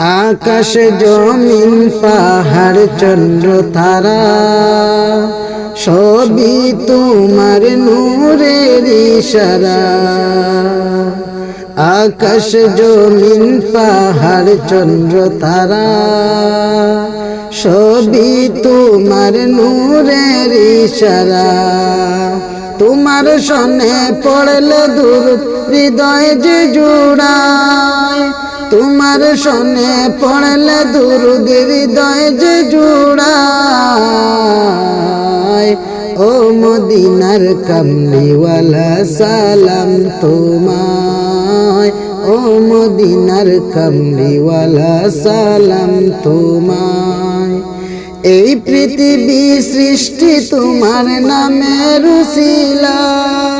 আকাশ জমিন, পাহাড়, চন্দ্র, তারা, সবই তোমার নূরের ইশারা। আকাশ জমিন, পাহাড়, চন্দ্র, তারা, সবই তোমার নূরের ইশারা। তোমার সনে পড়লে দূর, হৃদয় যে জোড়ায় তোমার সনে পড়লে দুরুদ হৃদয় যে জোড়ায়। ও মদিনার কামলিওয়ালা, সালাম তোমায়। ও মদিনার কামলিওয়ালা, সালাম তোমায়। এই পৃথিবী সৃষ্টি তোমার নামে রুশিলায়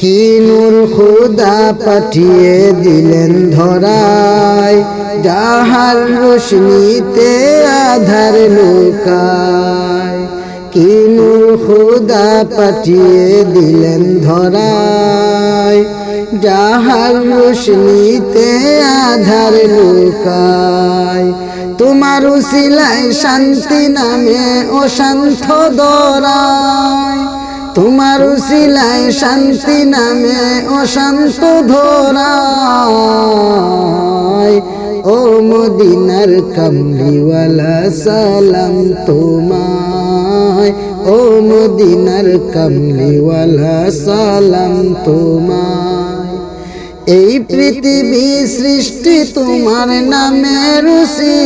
কি নূর খুদা পাঠিয়ে দিলেন ধরায়, যাহার রোশনীতে আধার লুকায়। কি নূর খুদা পাঠিয়ে দিলেন ধরায়, যাহার রোশনীতে আধার লুকায়। তোমার উসিলায় শান্তি নামে অশান্ত দরায়। তোমার উসিলায় শান্তি নামে অশান্ত ধরায়। ও মদিনার কামলিওয়ালা, সালাম তোমায়। ও মদিনার কামলিওয়ালা, সালাম তোমায়। এই পৃথিবী সৃষ্টি তোমার নামে রুশিলায়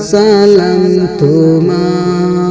সালাম তোমায়